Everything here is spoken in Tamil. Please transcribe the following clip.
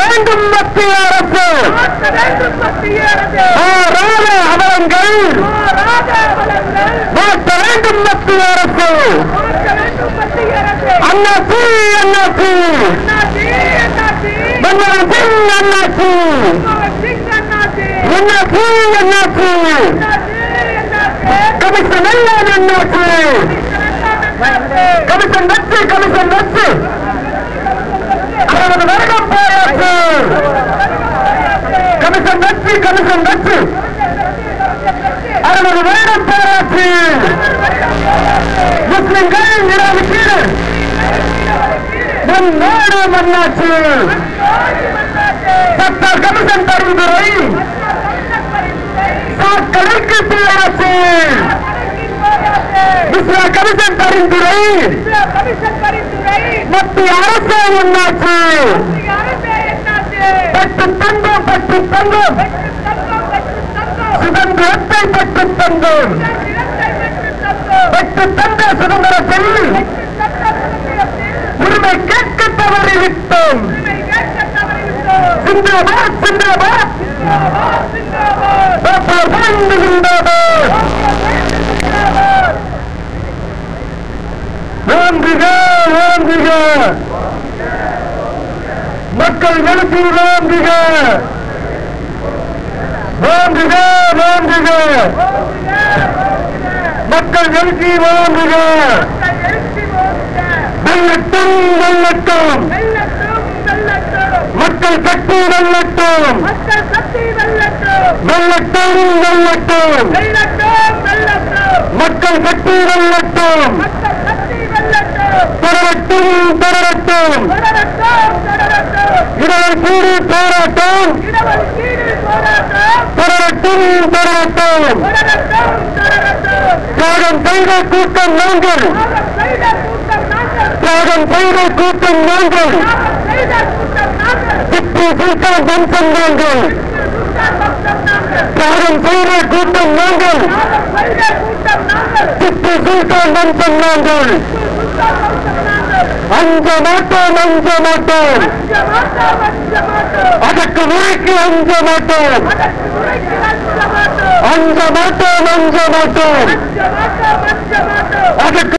வேண்டும் மத்திய அரசு. மாறாத அவலங்கள். மாற்ற வேண்டும் மத்திய அரசு. அண்ணாச்சி அண்ணாச்சி. மன்மோகன் சிங் அண்ணாச்சி. அண்ணாச்சி. அண்ணாச்சி. கமிஷன் எல்லாம் அண்ணாச்சி. கமிஷன் வச்சு கமிஷன் வச்சு அறுபது வருடம் போராச்சு முஸ்லிம்கள் நிராகரிக்கீடு நம் நாடு மன்னாச்சு சட்ட கமிஷன் பரிந்துரை சாக்கடைக்கு போயாச்சு விஸ்வ கமிஷன் பரிந்துரை மத்திய அரசு என்னாச்சு பட்டு பெற்று தந்த சுதந்திரத்தில் உரிமை கேட்க தவறிவிட்டோம் சிந்தாபாத் சிந்தாபாத் ஓங்குக ஓங்குக மக்கள் எழுச்சி ஓங்குக ஓங்குக ஓங்குக எழுச்சி போகுக வெள்ளட்டும் வெள்ளட்டும் மக்கள் சக்தி வெள்ளட்டும் வெள்ளட்டும் வெள்ளட்டும் மக்கள் சக்தி வெள்ளட்டும் தொடரட்டும் தொடரட்டும். இடவர் கூடு போராட்டம். தொடரட்டும் தொடரட்டும். தியாகம் செய்த கூட்டம் நாங்கள் நாங்கள் செய்த கூட்டம் நாங்கள் தியாகம் செய்த கூட்டம் நாங்கள் திப்பு சுல்தான் வம்சம் நாங்கள் தியாகம் செய்த கூட்டம் நாங்கள் திப்பு சுல்தான் வம்சம் நாங்கள் அஞ்ச மாட்டோம் அஞ்ச மாட்டோம். அதற்கு முறைக்கு அஞ்ச மாட்டோம். அஞ்ச மாட்டோம் அஞ்ச மாட்டோம். அதற்கு